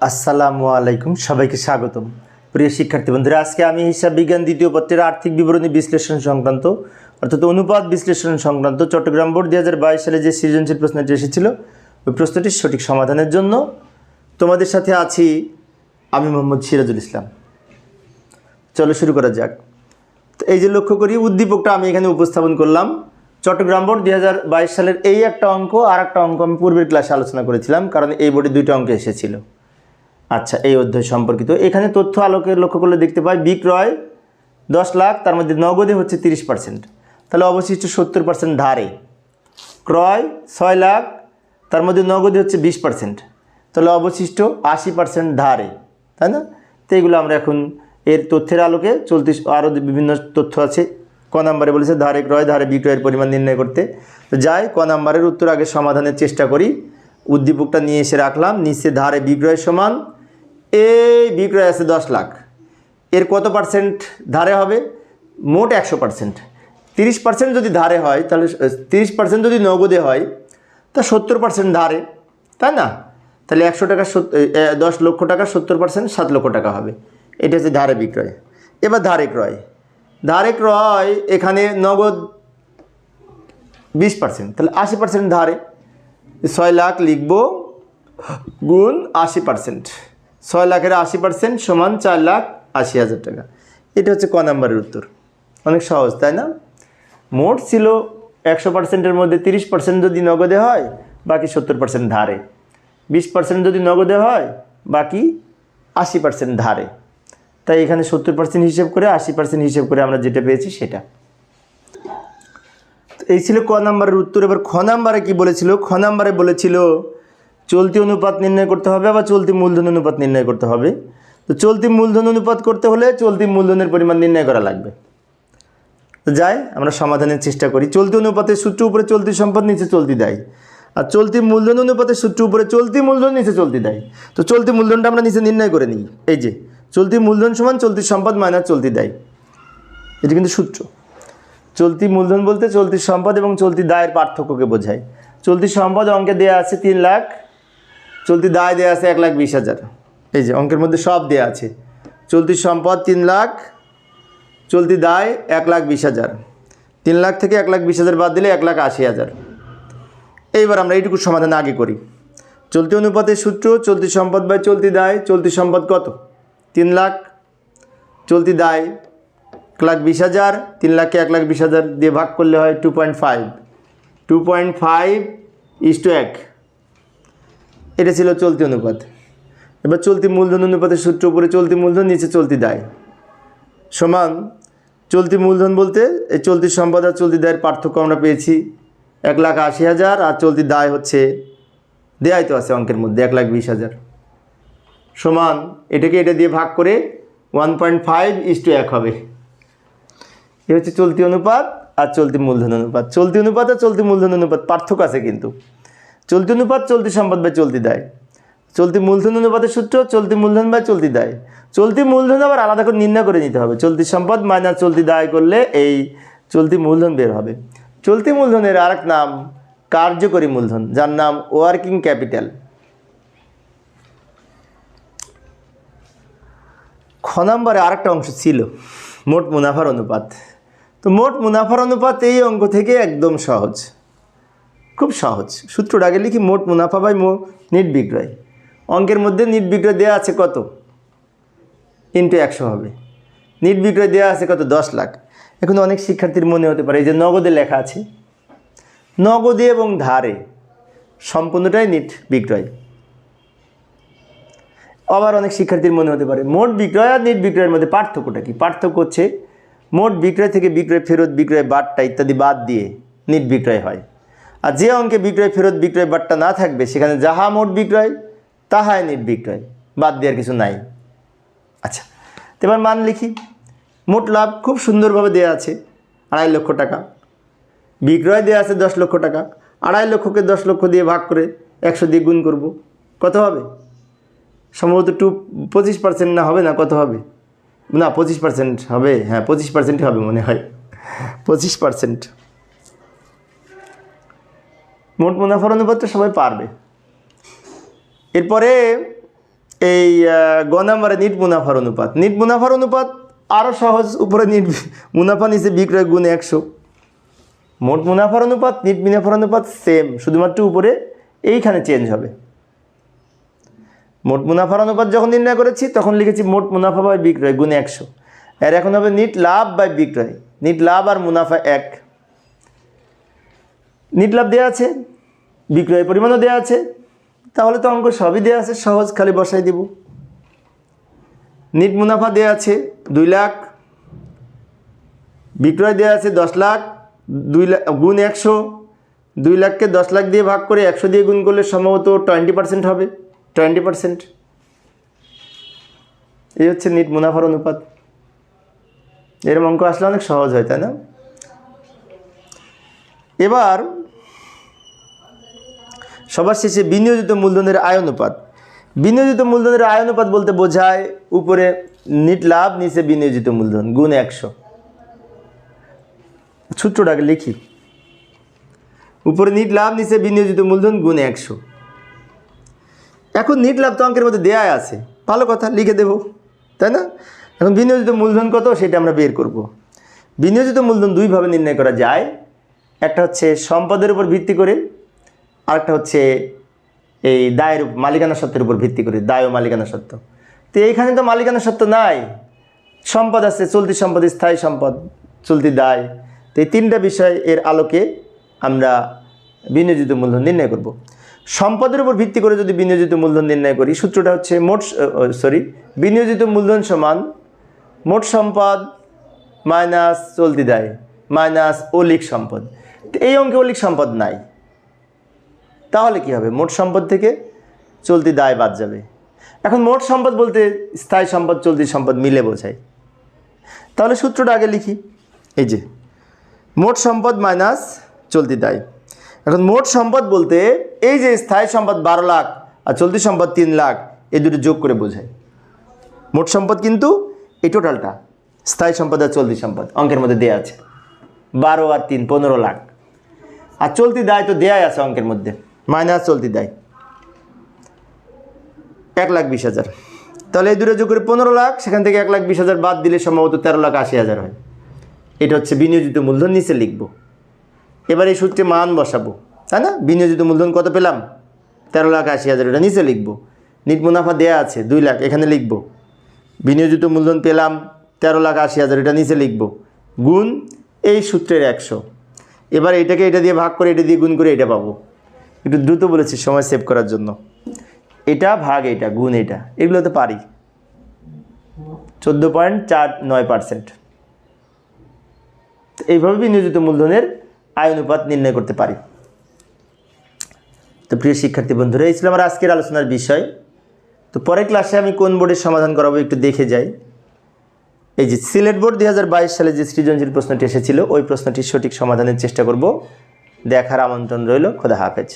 আসসালামু আলাইকুম, সবাইকে স্বাগতম। প্রিয় শিক্ষার্থী বন্ধুরা, আজকে আমি হিসাব বিজ্ঞান দ্বিতীয় পত্রের আর্থিক বিবরণী বিশ্লেষণ সংক্রান্ত, অর্থাৎ অনুপাত বিশ্লেষণ সংক্রান্ত চট্টগ্রাম বোর্ড দুই হাজার বাইশ সালে যে সৃজনশীল প্রশ্নটি এসেছিল, ওই প্রশ্নটির সঠিক সমাধানের জন্য তোমাদের সাথে আছি আমি মোহাম্মদ সিরাজুল ইসলাম। চলো শুরু করা যাক। তো এই যে লক্ষ্য করি, উদ্দীপকটা আমি এখানে উপস্থাপন করলাম। চট্টগ্রাম বোর্ড দুই হাজার বাইশ সালের এই একটা অঙ্ক আর একটা অঙ্ক আমি পূর্বের ক্লাসে আলোচনা করেছিলাম, কারণ এই বোর্ডে দুইটা অঙ্ক এসেছিল। আচ্ছা এই অধ্যায় সম্পর্কিত। এখানে তথ্য আলোকে লক্ষ্য করলে দেখতে পাই বিক্রয় দশ লাখ, তার মধ্যে নগদে হচ্ছে তিরিশ পার্সেন্ট তাহলে অবশিষ্ট সত্তর পার্সেন্ট ধারে। ক্রয় ছয় লাখ, তার মধ্যে নগদে হচ্ছে বিশ পার্সেন্ট তাহলে অবশিষ্ট আশি পার্সেন্ট ধারে, তাই না? তো এইগুলো আমরা এখন এর তথ্যের আলোকে চলতি আরও বিভিন্ন তথ্য আছে। ক নাম্বারে বলেছে ধারে ক্রয়, ধারে বিক্রয়ের পরিমাণ নির্ণয় করতে। তো যাই, ক নাম্বারের উত্তর আগে সমাধানের চেষ্টা করি। উদ্দীপকটা নিয়ে এসে রাখলাম। নিচে ধারে বিক্রয় সমান এই বিক্রয় আছে দশ লাখ। এর কত পার্সেন্ট ধারে হবে? মোট একশো পার্সেন্ট তিরিশ পার্সেন্ট যদি ধারে হয়, তাহলে তিরিশ পার্সেন্ট যদি নগদে হয়, তা সত্তর পার্সেন্ট ধারে, তাই না? তাহলে একশো টাকা দশ লক্ষ টাকা, সত্তর পার্সেন্ট সাত লক্ষ টাকা হবে। এটা হচ্ছে ধারে বিক্রয়। এবার ধারে ক্রয়। ধারে ক্রয় এখানে নগদ বিশ পার্সেন্ট তাহলে আশি পার্সেন্ট ধারে। ছয় লাখ লিখব গুণ আশি পার্সেন্ট ছয় লাখের আশি পার্সেন্ট সমান চার লাখ আশি হাজার টাকা। এটা হচ্ছে ক নাম্বারের উত্তর। অনেক সহজ, তাই না? মোট ছিল একশো পার্সেন্টের মধ্যে তিরিশ পার্সেন্ট যদি নগদে হয়, বাকি সত্তর পার্সেন্ট ধারে। বিশ পার্সেন্ট যদি নগদে হয়, বাকি আশি পার্সেন্ট ধারে। তাই এখানে সত্তর পার্সেন্ট হিসেব করে, আশি পার্সেন্ট হিসেব করে আমরা যেটা পেয়েছি সেটা। এই ছিল ক নাম্বারের উত্তর। এবার খ নাম্বারে কি বলেছিল? খ নাম্বারে বলেছিল চলতি অনুপাত নির্ণয় করতে হবে বা চলতি মূলধন অনুপাত নির্ণয় করতে হবে। তো চলতি মূলধন অনুপাত করতে হলে চলতি মূলধনের পরিমাণ নির্ণয় করা লাগবে। যাই, আমরা সমাধানের চেষ্টা করি। চলতি অনুপাতের সূত্র উপরে চলতি সম্পদ, নিচে চলতি দেয়। আর চলতি মূলধন অনুপাতের সূত্র উপরে চলতি মূলধন, নিচে চলতি দেয়। তো চলতি মূলধনটা আমরা নিচে নির্ণয় করে নিই। এই যে, চলতি মূলধন সমান চলতি সম্পদ মাইনাস চলতি দেয়। এটা কিন্তু সূত্র। চলতি মূলধন বলতে চলতি সম্পদ এবং চলতি দায়ের পার্থক্যকে বোঝায়। চলতি সম্পদ অঙ্কে দেওয়া আছে তিন লাখ চলতি দায় দেওয়া আছে এক লাখ বিশ হাজার। এই যে অঙ্কের মধ্যে সব দেওয়া আছে। চলতি সম্পদ তিন লাখ, চলতি দায় এক লাখ বিশ হাজার। তিন লাখ থেকে এক লাখ বিশ হাজার বাদ দিলে এক লাখ আশি হাজার। এইবার আমরা এইটুকু সমাধান আগে করি। চলতি অনুপাতের সূত্র, চলতি সম্পদ বাই চলতি দায়, চলতি সম্পদ কত? তিন লাখ, চলতি দায় এক লাখ বিশ হাজার, তিন লাখকে এক লাখ বিশ হাজার দিয়ে ভাগ করলে হয় two point five two point five is two এক। এটা ছিল চলতি অনুপাত। এবার চলতি মূলধন অনুপাতের সূত্র উপরে চলতি মূলধন, নিচে চলতি দায়। সমান চলতি মূলধন বলতে এই চলতি সম্পদ আর চলতি দায়ের পার্থক্য আমরা পেয়েছি এক লাখ আশি হাজার আর চলতি দায় হচ্ছে, দেয়াই তো আছে অঙ্কের মধ্যে, এক লাখ বিশ হাজার। সমান এটাকে এটা দিয়ে ভাগ করে one point five is two এক হবে। এ হচ্ছে চলতি অনুপাত আর চলতি মূলধন অনুপাত। চলতি অনুপাত আর চলতি মূলধন অনুপাত পার্থক্য আছে কিন্তু। চলতি অনুপাত চলতি সম্পদ বা চলতি দায়। চলতি মূলধন অনুপাতের সূত্র চলতি মূলধন বা চলতি দায়। চলতি মূলধন আবার আলাদা করে নির্ণয় করে নিতে হবে। চলতি সম্পদ মাইনাস চলতি দায় করলে এই চলতি মূলধন বের হবে। চলতি মূলধনের আরেক নাম কার্যকরী মূলধন, যার নাম ওয়ার্কিং ক্যাপিটাল। খ নম্বরে আরেকটা অংশ ছিল, মোট মুনাফার অনুপাত। তো মোট মুনাফার অনুপাত এই অঙ্ক থেকে একদম সহজ। খুব সহজ। সূত্রটা আগে লিখি, মোট মুনাফা বাই মো নিট বিক্রয়। অঙ্কের মধ্যে নিট বিক্রয় দেওয়া আছে কত? ইন্টু একশো হবে। নিট বিক্রয় দেওয়া আছে কত? দশ লাখ। এখন অনেক শিক্ষার্থীর মনে হতে পারে, এই যে নগদে লেখা আছে, নগদে এবং ধারে সম্পূর্ণটাই নিট বিক্রয়। আবার অনেক শিক্ষার্থীর মনে হতে পারে, মোট বিক্রয় আর নিট বিক্রয়ের মধ্যে পার্থক্যটা কি? পার্থক্য হচ্ছে, মোট বিক্রয় থেকে বিক্রয়, ফেরত বিক্রয় বাট্টা ইত্যাদি বাদ দিয়ে নিট বিক্রয় হয়। আর যে অঙ্কে বিক্রয় ফেরত বিক্রয় বাট্টা না থাকবে, সেখানে যাহা মোট বিক্রয়, তাহাই নিট বিক্রয়। বাদ দেওয়ার কিছু নাই। আচ্ছা এবার মান লিখি। মোট লাভ খুব সুন্দরভাবে দেওয়া আছে, আড়াই লক্ষ টাকা। বিক্রয় দেওয়া আছে দশ লক্ষ টাকা। আড়াই লক্ষকে দশ লক্ষ দিয়ে ভাগ করে একশো দিয়ে গুণ করব। কত হবে? সম্ভবত টু পঁচিশ পার্সেন্ট না হবে না, কত হবে? না, পঁচিশ পার্সেন্ট হবে। হ্যাঁ পঁচিশ পার্সেন্টই হবে মনে হয়। পঁচিশ পার্সেন্ট মোট মুনাফার অনুপাত তো সবাই পারবে। এরপরে এই গ নাম্বারে নিট মুনাফার অনুপাত। নিট মুনাফার অনুপাত আরও সহজ, উপরে নিট মুনাফা, নিচে বিক্রয় গুণ একশো। মোট মুনাফার অনুপাত, নিট মুনাফার অনুপাত সেম শুধুমাত্র উপরে এইখানে চেঞ্জ হবে। মোট মুনাফার অনুপাত যখন নির্ণয় করেছি, তখন লিখেছি মোট মুনাফা বাই বিক্রয় গুণ একশো। আর এখন হবে নিট লাভ বাই বিক্রয়। নিট লাভ আর মুনাফা এক। নিট লাভ দেওয়া আছে, বিক্রয় পরিমাণও দেওয়া আছে, তাহলে তো অঙ্ক সবই দেওয়া আছে, সহজ খালি বসাই দিব। নিট মুনাফা দেওয়া আছে দুই লাখ, বিক্রয় দেওয়া আছে দশ লাখ, দুই লাখ গুণ একশো, দুই লাখকে দশ লাখ দিয়ে ভাগ করে একশো দিয়ে গুণ করলে সম্ভবত টোয়েন্টি পার্সেন্ট হবে, টোয়েন্টি পার্সেন্ট। এই হচ্ছে নিট মুনাফার অনুপাত। এরম অঙ্ক আসলে অনেক সহজ হয়, তাই না? এবার সবার শেষে বিনিয়োজিত মূলধনের আয় অনুপাত। বিনিয়োজিত মূলধনের আয় অনুপাত বলতে বোঝায় উপরে নিট লাভ, নিচে বিনিয়োজিত মূলধন, গুণ একশো। সূত্রটাকে লিখি। উপরে নিট লাভ, নিচে বিনিয়োজিত মূলধন, গুণ একশো। এখন নিট লাভ তো অঙ্কের মধ্যে দেয়াই আছে। ভালো কথা, লিখে দেব। তাই না? এখন বিনিয়োজিত মূলধন কত সেটা আমরা বের করব। বিনিয়োজিত মূলধন দুইভাবে নির্ণয় করা যায়। একটা হচ্ছে সম্পদের উপর ভিত্তি করে আরেকটা হচ্ছে এই দায়ের মালিকানা সত্ত্বের উপর ভিত্তি করে, দায় ও মালিকানা সত্ত্ব তো এইখানে তো মালিকানা সত্ত্ব নাই। সম্পদ আছে, চলতি সম্পদ, স্থায়ী সম্পদ, চলতি দায়। তো এই তিনটা বিষয় এর আলোকে আমরা বিনিয়োজিত মূলধন নির্ণয় করব। সম্পদের উপর ভিত্তি করে যদি বিনিয়োজিত মূলধন নির্ণয় করি, সূত্রটা হচ্ছে মোট সরি বিনিয়োজিত মূলধন সমান মোট সম্পদ মাইনাস চলতি দায়, মাইনাস অলিক সম্পদ। এই অঙ্কে অলিক সম্পদ নাই। তাহলে কি হবে? মোট সম্পদ থেকে চলতি দায় বাদ যাবে। এখন মোট সম্পদ বলতে স্থায়ী সম্পদ, চলতি সম্পদ মিলে বোঝায়। তাহলে সূত্রটা আগে লিখি। এই যে, মোট সম্পদ মাইনাস চলতি দায়। এখন মোট সম্পদ বলতে এই যে স্থায়ী সম্পদ বারো লাখ আর চলতি সম্পদ তিন লাখ, এই দুটো যোগ করে বোঝায়। মোট সম্পদ কিন্তু এই টোটালটা, স্থায়ী সম্পদ আর চলতি সম্পদ, অঙ্কের মধ্যে দেয়া আছে। বারো আর তিন, পনেরো লাখ। আর চলতি দায় তো দেয়াই আছে অঙ্কের মধ্যে। মাইনাস চলতি দেয়। এক লাখ বিশ হাজার। তাহলে এই দুটো যোগ করে পনেরো লাখ, সেখান থেকে এক লাখ বিশ হাজার বাদ দিলে সম্ভবত তেরো লাখ আশি হাজার হয়। এটা হচ্ছে বিনিয়োজিত মূলধন নিচে লিখব। এবার এই সূত্রে মান বসাবো, তাই না? বিনিয়োজিত মূলধন কত পেলাম? তেরো লাখ আশি হাজার, এটা নিচে লিখব। নিট মুনাফা দেয়া আছে, দুই লাখ, এখানে লিখব। বিনিয়োজিত মূলধন পেলাম, তেরো লাখ আশি হাজার, এটা নিচে লিখব। গুণ এই সূত্রের একশো। এবার এটাকে এটা দিয়ে ভাগ করে, এটা দিয়ে গুণ করে, এটা পাবো। একটু দ্রুত বলেছি, সময় সেভ করার জন্য। এটা, ভাগ এটা, গুণ এটা এগুলো তো পারি। চোদ্দ পয়েন্ট চার নয় পার্সেন্ট। এইভাবে বিনিয়োজিত মূলধনের আয় অনুপাত নির্ণয় করতে পারি। তো প্রিয় শিক্ষার্থী বন্ধুরা, এই ছিল আমার আজকের আলোচনার বিষয়। তো পরের ক্লাসে আমি কোন বোর্ডের সমাধান করাবো একটু দেখে যাই। এই যে সিলেট বোর্ড দুই হাজার বাইশ সালে যে সৃজনশীল প্রশ্নটি এসেছিল, ওই প্রশ্নটির সঠিক সমাধানের চেষ্টা করব। দেখার আমন্ত্রণ রইল, খোদা হাফেজ।